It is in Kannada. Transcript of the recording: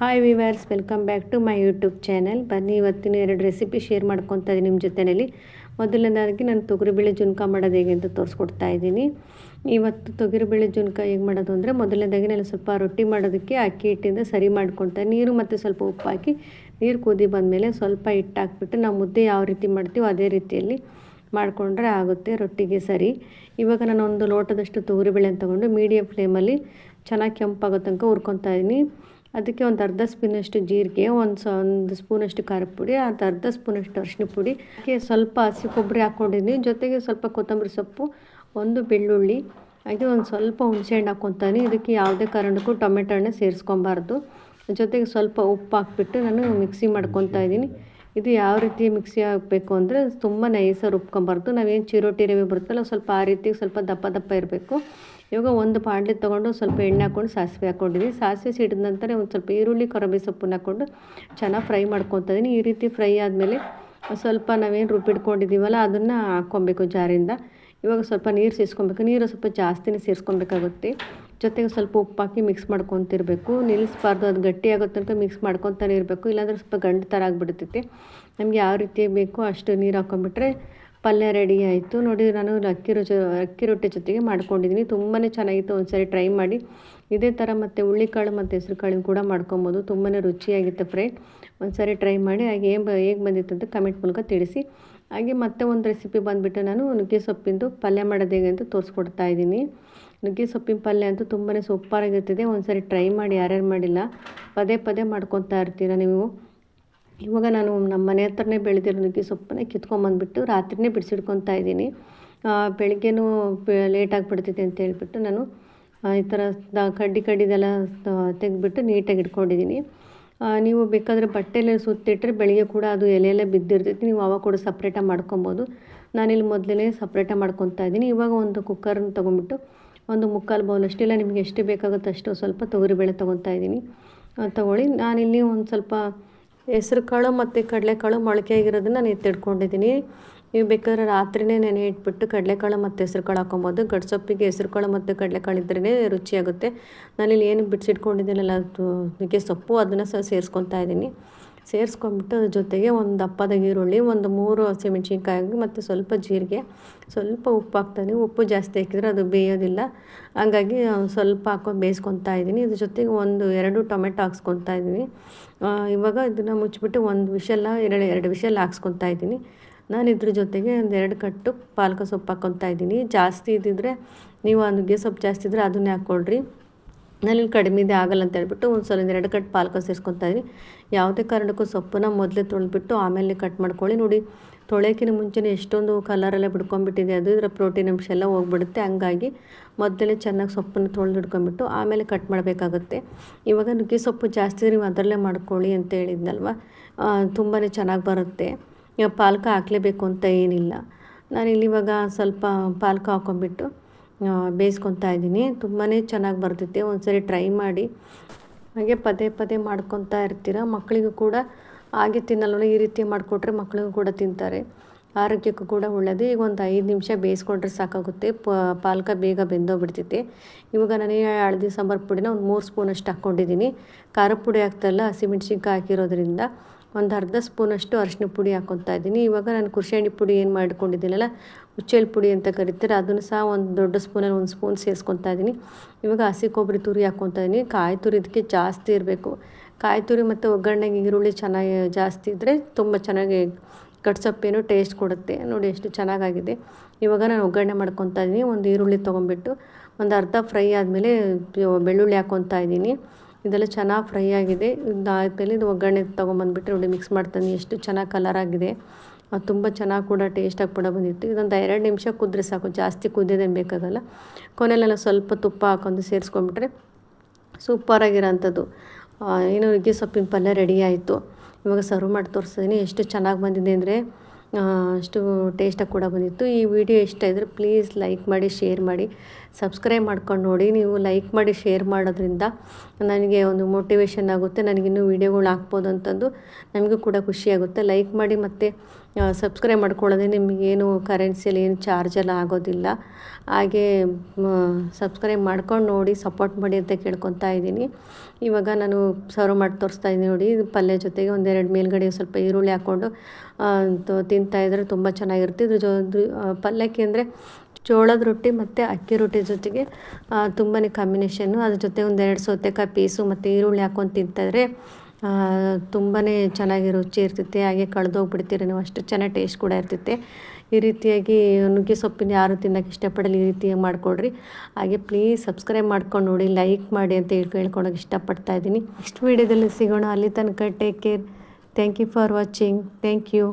Hi viewers welcome back to my YouTube channel ಬನ್ನಿ, ಇವತ್ತಿನ ಎರಡು ರೆಸಿಪಿ ಶೇರ್ ಮಾಡ್ಕೊತಾ ಇದ್ದೀನಿ ನಿಮ್ಮ ಜೊತೆಯಲ್ಲಿ ಮೊದಲನೇದಾಗಿ ನಾನು ತೊಗರಿಬೇಳೆ ಜುನ್ಕ ಮಾಡೋದು ಹೇಗೆ ಅಂತ ತೋರಿಸ್ಕೊಡ್ತಾ ಇದ್ದೀನಿ ಇವತ್ತು ತೊಗರಿಬೇಳೆ ಜುನ್ಕ ಹೇಗೆ ಮಾಡೋದು ಅಂದರೆ, ಮೊದಲನೇದಾಗಿ ನಾನು ಸ್ವಲ್ಪ ರೊಟ್ಟಿ ಮಾಡೋದಕ್ಕೆ ಅಕ್ಕಿ ಹಿಟ್ಟಿಂದ ಸರಿ ಮಾಡ್ಕೊತಾ ನೀರು ಮತ್ತು ಸ್ವಲ್ಪ ಉಪ್ಪು ಹಾಕಿ, ನೀರು ಕುದಿ ಬಂದಮೇಲೆ ಸ್ವಲ್ಪ ಹಿಟ್ಟು ಹಾಕ್ಬಿಟ್ಟು ನಾವು ಮುದ್ದೆ ಯಾವ ರೀತಿ ಮಾಡ್ತೀವೋ ಅದೇ ರೀತಿಯಲ್ಲಿ ಮಾಡಿಕೊಂಡ್ರೆ ಆಗುತ್ತೆ ರೊಟ್ಟಿಗೆ ಸರಿ. ಇವಾಗ ನಾನು ಒಂದು ಲೋಟದಷ್ಟು ತೊಗರಿಬೇಳೆ ತಗೊಂಡು ಮೀಡಿಯಮ್ ಫ್ಲೇಮಲ್ಲಿ ಚೆನ್ನಾಗಿ ಕೆಂಪಾಗೋ ತನಕ ಹುರ್ಕೊತಾ ಇದ್ದೀನಿ ಅದಕ್ಕೆ ಒಂದು ಅರ್ಧ ಸ್ಪೂನಷ್ಟು ಜೀರಿಗೆ, ಒಂದು ಸ, ಒಂದು ಸ್ಪೂನಷ್ಟು ಖಾರದ ಪುಡಿ ಅದು ಅರ್ಧ ಸ್ಪೂನಷ್ಟು ಅರಿಶಿನ ಪುಡಿ, ಅದಕ್ಕೆ ಸ್ವಲ್ಪ ಹಸಿ ಕೊಬ್ಬರಿ ಹಾಕ್ಕೊಂಡಿದ್ದೀನಿ ಜೊತೆಗೆ ಸ್ವಲ್ಪ ಕೊತ್ತಂಬರಿ ಸೊಪ್ಪು, ಒಂದು ಬೆಳ್ಳುಳ್ಳಿ, ಹಾಗೆ ಒಂದು ಸ್ವಲ್ಪ ಹುಣಸೆಹಣ್ಣು ಹಾಕ್ಕೊತಾನೆ. ಇದಕ್ಕೆ ಯಾವುದೇ ಕಾರಣಕ್ಕೂ ಟೊಮೆಟೊ ಹಣ್ಣು ಸೇರಿಸ್ಕೊಬಾರ್ದು. ಜೊತೆಗೆ ಸ್ವಲ್ಪ ಉಪ್ಪು ಹಾಕ್ಬಿಟ್ಟು ನಾನು ಮಿಕ್ಸಿ ಮಾಡ್ಕೊತಾ ಇದ್ದೀನಿ. ಇದು ಯಾವ ರೀತಿ ಮಿಕ್ಸಿ ಹಾಕಬೇಕು ಅಂದರೆ ತುಂಬ ನೈಸಾಗಿ ರುಬ್ಕೊಬಾರ್ದು. ನಾವೇನು ಚಿರೋಟಿ ರವೆ ಬರುತ್ತಲ್ಲ, ಸ್ವಲ್ಪ ಆ ರೀತಿ ಸ್ವಲ್ಪ ದಪ್ಪ ದಪ್ಪ ಇರಬೇಕು. ಇವಾಗ ಒಂದು ಪಾಂಡ್ಲಿ ತೊಗೊಂಡು ಸ್ವಲ್ಪ ಎಣ್ಣೆ ಹಾಕ್ಕೊಂಡು ಸಾಸಿವೆ ಹಾಕ್ಕೊಂಡಿದ್ದೀನಿ ಸಾಸಿವೆ ಸಿಡಿದ ನಂತರ ಒಂದು ಸ್ವಲ್ಪ ಈರುಳ್ಳಿ ಕೊರಬಿ ಸೊಪ್ಪನ್ನ ಹಾಕ್ಕೊಂಡು ಚೆನ್ನಾಗಿ ಫ್ರೈ ಮಾಡ್ಕೊತಾ ಇದ್ದೀನಿ ಈ ರೀತಿ ಫ್ರೈ ಆದಮೇಲೆ ಸ್ವಲ್ಪ ನಾವೇನು ರುಬ್ಬಿಟ್ಕೊಂಡಿದ್ದೀವಲ್ಲ ಅದನ್ನು ಹಾಕ್ಕೊಬೇಕು ಜಾರಿಂದ. ಇವಾಗ ಸ್ವಲ್ಪ ನೀರು ಸೇರಿಸ್ಕೊಬೇಕು ನೀರು ಸ್ವಲ್ಪ ಜಾಸ್ತಿನೇ ಸೇರಿಸ್ಕೊಬೇಕಾಗುತ್ತೆ ಜೊತೆಗೆ ಸ್ವಲ್ಪ ಉಪ್ಪು ಹಾಕಿ ಮಿಕ್ಸ್ ಮಾಡ್ಕೊತಿರ್ಬೇಕು. ನಿಲ್ಲಿಸ್ಬಾರ್ದು ಅದು ಗಟ್ಟಿ ಆಗೋ ತನಕ ಮಿಕ್ಸ್ ಮಾಡ್ಕೊತಾನೆ ಇರಬೇಕು. ಇಲ್ಲಾಂದರೆ ಸ್ವಲ್ಪ ಗಂಡು ಥರ ಆಗಿಬಿಡ್ತೈತೆ. ನಮಗೆ ಯಾವ ರೀತಿ ಬೇಕೋ ಅಷ್ಟು ನೀರು ಹಾಕ್ಕೊಂಬಿಟ್ರೆ ಪಲ್ಯ ರೆಡಿ ಆಯಿತು. ನೋಡಿ, ನಾನು ಅಕ್ಕಿ ರೊಚ, ಅಕ್ಕಿ ರೊಟ್ಟಿ ಜೊತೆಗೆ ಮಾಡ್ಕೊಂಡಿದ್ದೀನಿ. ತುಂಬಾ ಚೆನ್ನಾಗಿತ್ತು. ಒಂದು ಸರಿ ಟ್ರೈ ಮಾಡಿ. ಇದೇ ಥರ ಮತ್ತು ಹುಳ್ಳಿಕಾಳು ಮತ್ತು ಹೆಸರು ಕಾಳಿನ ಕೂಡ ಮಾಡ್ಕೊಬೋದು. ತುಂಬಾ ರುಚಿಯಾಗಿತ್ತು ಫ್ರೈ ಒಂದು ಸರಿ ಟ್ರೈ ಮಾಡಿ. ಹಾಗೆ ಏನು ಹೇಗೆ ಬಂದಿತ್ತು ಅಂತ ಕಮೆಂಟ್ ಮೂಲಕ ತಿಳಿಸಿ. ಹಾಗೆ ಮತ್ತೆ ಒಂದು ರೆಸಿಪಿ ಬಂದುಬಿಟ್ಟು ನಾನು ನುಗ್ಗೆ ಸೊಪ್ಪಿಂದು ಪಲ್ಯ ಮಾಡೋದು ಹೇಗೆ ಅಂತ ತೋರಿಸ್ಕೊಡ್ತಾ ಇದ್ದೀನಿ. ನುಗ್ಗೆ ಸೊಪ್ಪಿನ ಪಲ್ಯ ಅಂತೂ ತುಂಬಾ ಸೂಪರಾಗಿರ್ತದೆ ಒಂದು ಸರಿ ಟ್ರೈ ಮಾಡಿ. ಯಾರ್ಯಾರು ಮಾಡಿಲ್ಲ, ಪದೇ ಪದೇ ಮಾಡ್ಕೊತಾ ಇರ್ತೀರ ನೀವು? ಇವಾಗ ನಾನು ನಮ್ಮ ಮನೆ ಹತ್ರನೇ ಬೆಳೆದಿರೋ ನುಗ್ಗೆ ಸೊಪ್ಪನ್ನೇ ಕಿತ್ಕೊಂಬಂದ್ಬಿಟ್ಟು ರಾತ್ರಿನೇ ಬಿಡಿಸಿಡ್ಕೊತಾ ಇದ್ದೀನಿ. ಬೆಳಗ್ಗೆನೂ ಲೇಟಾಗಿ ಬಿಡ್ತೈತೆ ಅಂತ ಹೇಳ್ಬಿಟ್ಟು ನಾನು ಈ ಥರ ಕಡ್ಡಿ ಕಡ್ಡಿದೆಲ್ಲ ತೆಗೆದ್ಬಿಟ್ಟು ನೀಟಾಗಿ ಇಟ್ಕೊಂಡಿದ್ದೀನಿ. ನೀವು ಬೇಕಾದರೆ ಬಟ್ಟೆಲೆ ಸುತ್ತಿಟ್ಟರೆ ಬೆಳಿಗ್ಗೆ ಕೂಡ ಅದು ಎಲೆಯೆಲ್ಲ ಬಿದ್ದಿರ್ತೈತಿ. ನೀವು ಅವಾಗ ಕೂಡ ಸಪ್ರೇಟಾಗಿ ಮಾಡ್ಕೊಬೋದು. ನಾನಿಲ್ಲಿ ಮೊದಲೇ ಸಪ್ರೇಟಾಗಿ ಮಾಡ್ಕೊತಾ ಇದ್ದೀನಿ. ಇವಾಗ ಒಂದು ಕುಕ್ಕರ್ನ ತೊಗೊಂಬಿಟ್ಟು ಒಂದು ಮುಕ್ಕಾಲು ಬೌಲ್ ಅಷ್ಟಿಲ್ಲ ನಿಮಗೆ ಎಷ್ಟು ಬೇಕಾಗುತ್ತೆ ಅಷ್ಟು ಸ್ವಲ್ಪ ತೊಗರಿಬೇಳೆ ತೊಗೊತಾ ಇದ್ದೀನಿ. ತೊಗೊಳ್ಳಿ. ನಾನಿಲ್ಲಿ ಒಂದು ಸ್ವಲ್ಪ ಹೆಸ್ರು ಕಾಳು ಮತ್ತು ಕಡಲೆಕಾಳು ಮೊಳಕೆ ಆಗಿರೋದನ್ನ ನಾನು ಎತ್ತಿಟ್ಕೊಂಡಿದ್ದೀನಿ. ನೀವು ಬೇಕಾದ್ರೆ ರಾತ್ರಿನೇ ನೆನೆ ಇಟ್ಬಿಟ್ಟು ಕಡಲೆಕಾಳು ಮತ್ತು ಹೆಸ್ರು ಕಾಳು ಹಾಕೊಬೋದು ಗಡ್ಸೊಪ್ಪಿಗೆ ಹೆಸ್ರು ಕಾಳು ಮತ್ತು ಕಡಲೆಕಾಳು ಇದ್ರೇ ರುಚಿಯಾಗುತ್ತೆ. ನಾನಿಲ್ಲಿ ಏನು ಬಿಡಿಸಿಟ್ಕೊಂಡಿದ್ದೀನಲ್ಲ, ಅದಕ್ಕೆ ಸೊಪ್ಪು ಅದನ್ನು ಸಹ ಸೇರಿಸ್ಕೊತಾ ಇದ್ದೀನಿ. ಸೇರಿಸ್ಕೊಂಬಿಟ್ಟು ಅದ್ರ ಜೊತೆಗೆ ಒಂದು ದಪ್ಪದ ಈರುಳ್ಳಿ, ಒಂದು ಮೂರು ಹಸಿಮೆಣ್ಸಿನ್ಕಾಯಿ ಮತ್ತು ಸ್ವಲ್ಪ ಜೀರಿಗೆ, ಸ್ವಲ್ಪ ಉಪ್ಪು ಹಾಕ್ತಾನೆ ಉಪ್ಪು ಜಾಸ್ತಿ ಹಾಕಿದರೆ ಅದು ಬೇಯೋದಿಲ್ಲ. ಹಾಗಾಗಿ ಸ್ವಲ್ಪ ಹಾಕೊಂಡು ಬೇಯಿಸ್ಕೊತಾ ಇದ್ದೀನಿ. ಇದ್ರ ಜೊತೆಗೆ ಒಂದು ಎರಡು ಟೊಮೆಟೊ ಹಾಕ್ಸ್ಕೊತಾ ಇದ್ದೀನಿ. ಇವಾಗ ಇದನ್ನು ಮುಚ್ಚಿಬಿಟ್ಟು ಒಂದು ವಿಷಲ್ಲ ಎರಡು ಎರಡು ವಿಷಲ್ ಹಾಕ್ಸ್ಕೊತಾ ಇದ್ದೀನಿ. ನಾನು ಇದ್ರ ಜೊತೆಗೆ ಒಂದು ಎರಡು ಕಟ್ಟು ಪಾಲಕ ಸೊಪ್ಪು ಹಾಕ್ಕೊತಾ ಇದ್ದೀನಿ. ಜಾಸ್ತಿ ಇದ್ದಿದ್ರೆ, ನೀವು ಆ ನುಗ್ಗೆ ಸೊಪ್ಪು ಜಾಸ್ತಿ ಇದ್ದರೆ ಅದನ್ನೇ ಹಾಕ್ಕೊಳ್ರಿ. ನಾನಿಲ್ಲಿ ಕಡಿಮೆ ಇದೆ ಆಗಲ್ಲ ಅಂತ ಹೇಳ್ಬಿಟ್ಟು ಒಂದು ಸಲ ಎರಡು ಕಟ್ ಪಾಲಕ ಸೇರಿಸ್ಕೊತಾ ಇದ್ದೀನಿ. ಯಾವುದೇ ಕಾರಣಕ್ಕೂ ಸೊಪ್ಪನ್ನ ಮೊದಲೇ ತೊಳೆದ್ಬಿಟ್ಟು ಆಮೇಲೆ ಕಟ್ ಮಾಡ್ಕೊಳ್ಳಿ. ನೋಡಿ, ತೊಳೆಯೋಕ್ಕಿಂತ ಮುಂಚೆನೇ ಎಷ್ಟೊಂದು ಕಲರೆಲ್ಲ ಬಿಡ್ಕೊಂಡ್ಬಿಟ್ಟಿದೆ. ಅದು ಇದರ ಪ್ರೋಟೀನ್ ಅಂಶ ಎಲ್ಲ ಹೋಗ್ಬಿಡುತ್ತೆ. ಹಂಗಾಗಿ ಮೊದಲೇ ಚೆನ್ನಾಗಿ ಸೊಪ್ಪನ್ನು ತೊಳೆದು ಆಮೇಲೆ ಕಟ್ ಮಾಡಬೇಕಾಗುತ್ತೆ. ಇವಾಗ ನುಗ್ಗೆ ಸೊಪ್ಪು ಜಾಸ್ತಿ ನೀವು ಅದರಲ್ಲೇ ಮಾಡ್ಕೊಳ್ಳಿ ಅಂತ ಹೇಳಿದ್ನಲ್ವ? ತುಂಬಾ ಚೆನ್ನಾಗಿ ಬರುತ್ತೆ. ಪಾಲಕ ಹಾಕಲೇಬೇಕು ಅಂತ ಏನಿಲ್ಲ. ನಾನಿಲ್ಲಿ ಇವಾಗ ಸ್ವಲ್ಪ ಪಾಲಕ ಹಾಕ್ಕೊಂಬಿಟ್ಟು ಬೇಯಿಸ್ಕೊತಾ ಇದ್ದೀನಿ. ತುಂಬಾ ಚೆನ್ನಾಗಿ ಬರ್ತೈತೆ ಒಂದ್ಸರಿ ಟ್ರೈ ಮಾಡಿ. ಹಾಗೆ ಪದೇ ಪದೇ ಮಾಡ್ಕೊತಾ ಇರ್ತೀರ? ಮಕ್ಕಳಿಗೂ ಕೂಡ ಹಾಗೆ ತಿನ್ನಲ್ಲ. ಈ ರೀತಿ ಮಾಡಿಕೊಟ್ರೆ ಮಕ್ಕಳಿಗೂ ಕೂಡ ತಿಂತಾರೆ. ಆರೋಗ್ಯಕ್ಕೂ ಕೂಡ ಒಳ್ಳೆಯದು ಈಗ ಒಂದು ಐದು ನಿಮಿಷ ಬೇಯಿಸ್ಕೊಂಡ್ರೆ ಸಾಕಾಗುತ್ತೆ. ಪಾಲಕ ಬೇಗ ಬೆಂದೋಗ್ಬಿಡ್ತೈತೆ ಇವಾಗ ನನಗೆ ಹಳದಿ ಸಾಂಬಾರು ಪುಡಿನ ಒಂದು ಮೂರು ಸ್ಪೂನಷ್ಟು ಹಾಕ್ಕೊಂಡಿದ್ದೀನಿ. ಖಾರ ಪುಡಿ ಹಾಕ್ತಾಯಿಲ್ಲ ಹಸಿಮೆಣ್ಸಿನ್ಕಾಯಿ ಹಾಕಿರೋದ್ರಿಂದ ಒಂದು ಅರ್ಧ ಸ್ಪೂನಷ್ಟು ಅರಿಶಿನ ಪುಡಿ ಹಾಕೊತಾ ಇದ್ದೀನಿ. ಇವಾಗ ನಾನು ಕುರ್ಶಾಣಿ ಪುಡಿ ಏನು ಮಾಡ್ಕೊಂಡಿದ್ದೀನಲ್ಲ ಉಚ್ಚೆಲ್ ಪುಡಿ ಅಂತ ಕರಿತಾರೆ, ಅದನ್ನು ಸಹ ಒಂದು ದೊಡ್ಡ ಸ್ಪೂನಲ್ಲಿ ಒಂದು ಸ್ಪೂನ್ ಸೇರಿಸ್ಕೊತಾ ಇದ್ದೀನಿ. ಇವಾಗ ಹಸಿ ಕೊಬ್ಬರಿ ತುರಿ ಹಾಕ್ಕೊತಾ ಇದ್ದೀನಿ. ಕಾಯಿ ತುರಿ ಇದಕ್ಕೆ ಜಾಸ್ತಿ ಇರಬೇಕು. ಕಾಯಿ ತುರಿ ಮತ್ತು ಒಗ್ಗರಣೆಗೆ ಈರುಳ್ಳಿ ಚೆನ್ನಾಗಿ ಜಾಸ್ತಿ ಇದ್ದರೆ ತುಂಬ ಚೆನ್ನಾಗಿ ಕಟ್ಸೊಪ್ಪೇನು ಟೇಸ್ಟ್ ಕೊಡುತ್ತೆ. ನೋಡಿ ಎಷ್ಟು ಚೆನ್ನಾಗಾಗಿದೆ. ಇವಾಗ ನಾನು ಒಗ್ಗರಣೆ ಮಾಡ್ಕೊತಾ ಇದ್ದೀನಿ. ಒಂದು ಈರುಳ್ಳಿ ತೊಗೊಂಬಿಟ್ಟು ಒಂದು ಅರ್ಧ ಫ್ರೈ ಆದಮೇಲೆ ಬೆಳ್ಳುಳ್ಳಿ ಹಾಕ್ಕೊತಾ ಇದ್ದೀನಿ. ಇದೆಲ್ಲ ಚೆನ್ನಾಗಿ ಫ್ರೈ ಆಗಿದೆ. ಇದಾದಮೇಲೆ ಇದು ಒಗ್ಗರಣೆ ತೊಗೊಂಬಂದ್ಬಿಟ್ಟು ನೋಡಿ ಮಿಕ್ಸ್ ಮಾಡ್ತಾನೆ. ಎಷ್ಟು ಚೆನ್ನಾಗಿ ಕಲರ್ ಆಗಿದೆ. ತುಂಬ ಚೆನ್ನಾಗಿ ಕೂಡ ಟೇಸ್ಟಾಗಿ ಕೂಡ ಬಂದಿತ್ತು. ಇದೊಂದು ಎರಡು ನಿಮಿಷ ಕುದ್ರೆ ಸಾಕು. ಜಾಸ್ತಿ ಕುದ್ದಿದೆ ಬೇಕಾಗಲ್ಲ. ಕೊನೆಯಲ್ಲೆಲ್ಲ ಸ್ವಲ್ಪ ತುಪ್ಪ ಹಾಕೊಂಡು ಸೇರಿಸ್ಕೊಂಡ್ಬಿಟ್ರೆ ಸೂಪರಾಗಿರೋಂಥದ್ದು ಏನು ನುಗ್ಗೆ ಸೊಪ್ಪಿನ ಪಲ್ಯ ರೆಡಿ ಆಯಿತು. ಇವಾಗ ಸರ್ವ್ ಮಾಡಿ ತೋರಿಸ್ತೀನಿ ಎಷ್ಟು ಚೆನ್ನಾಗಿ ಬಂದಿದೆ ಅಂದರೆ ಅಷ್ಟು ಟೇಸ್ಟಾಗಿ ಕೂಡ ಬಂದಿತ್ತು. ಈ ವಿಡಿಯೋ ಇಷ್ಟ ಇದ್ದರೆ ಪ್ಲೀಸ್ ಲೈಕ್ ಮಾಡಿ ಶೇರ್ ಮಾಡಿ. ಸಬ್ಸ್ಕ್ರೈಬ್ ಮಾಡ್ಕೊಂಡು ನೋಡಿ, ನೀವು ಲೈಕ್ ಮಾಡಿ ಶೇರ್ ಮಾಡೋದ್ರಿಂದ ನನಗೆ ಒಂದು ಮೋಟಿವೇಶನ್ ಆಗುತ್ತೆ ನನಗಿನ್ನೂ ವೀಡಿಯೋಗಳು ಹಾಕ್ಬೋದು ಅಂತಂದು ನಮಗೂ ಕೂಡ ಖುಷಿಯಾಗುತ್ತೆ ಲೈಕ್ ಮಾಡಿ ಮತ್ತು ಸಬ್ಸ್ಕ್ರೈಬ್ ಮಾಡ್ಕೊಳ್ಳೋದೇ ನಿಮಗೇನು ಕರೆನ್ಸಿಯಲ್ಲಿ ಏನು ಚಾರ್ಜ್ ಎಲ್ಲ ಆಗೋದಿಲ್ಲ. ಹಾಗೆ ಸಬ್ಸ್ಕ್ರೈಬ್ ಮಾಡ್ಕೊಂಡು ನೋಡಿ ಸಪೋರ್ಟ್ ಮಾಡಿ ಅಂತ ಕೇಳ್ಕೊತಾ ಇದ್ದೀನಿ. ಇವಾಗ ನಾನು ಸರ್ವ್ ಮಾಡಿ ತೋರಿಸ್ತಾ ಇದ್ದೀನಿ ನೋಡಿ ಪಲ್ಯ ಜೊತೆಗೆ ಒಂದೆರಡು ಮೇಲ್ಗಡೆ ಸ್ವಲ್ಪ ಈರುಳ್ಳಿ ಹಾಕ್ಕೊಂಡು ತಿಂತಾಯಿದ್ರೆ ತುಂಬ ಚೆನ್ನಾಗಿರುತ್ತೆ. ಇದ್ರ ಜೊ ಪಲ್ಯಕ್ಕೆ ಅಂದರೆ ಜೋಳದ ರೊಟ್ಟಿ ಮತ್ತು ಅಕ್ಕಿ ರೊಟ್ಟಿ ಜೊತೆಗೆ ತುಂಬಾ ಕಾಂಬಿನೇಷನ್ನು ಅದ್ರ ಜೊತೆ ಒಂದೆರಡು ಸೌತೆಕಾಯಿ ಪೀಸು ಮತ್ತು ಈರುಳ್ಳಿ ಹಾಕೊಂಡು ತಿಂತಾಯಿದ್ರೆ ತುಂಬಾ ಚೆನ್ನಾಗಿ ರುಚಿ ಇರ್ತೈತೆ ಹಾಗೆ ಕಳೆದೋಗ್ಬಿಡ್ತೀರ ನೀವು. ಅಷ್ಟು ಚೆನ್ನಾಗಿ ಟೇಸ್ಟ್ ಕೂಡ ಇರ್ತೈತೆ ಈ ರೀತಿಯಾಗಿ ನುಗ್ಗೆ ಸೊಪ್ಪಿನ ಯಾರು ತಿನ್ನೋಕೆ ಇಷ್ಟಪಡಲಿ ಈ ರೀತಿಯಾಗಿ ಮಾಡಿಕೊಡ್ರಿ. ಹಾಗೆ ಪ್ಲೀಸ್ ಸಬ್ಸ್ಕ್ರೈಬ್ ಮಾಡ್ಕೊಂಡು ನೋಡಿ ಲೈಕ್ ಮಾಡಿ ಅಂತ ಹೇಳಿ ಕೇಳ್ಕೊಳಕ್ಕೆ ಇಷ್ಟಪಡ್ತಾ ಇದ್ದೀನಿ. ನೆಕ್ಸ್ಟ್ ವೀಡಿಯೋದಲ್ಲಿ ಸಿಗೋಣ. ಅಲ್ಲಿ ತನಕ take care thank you for watching thank you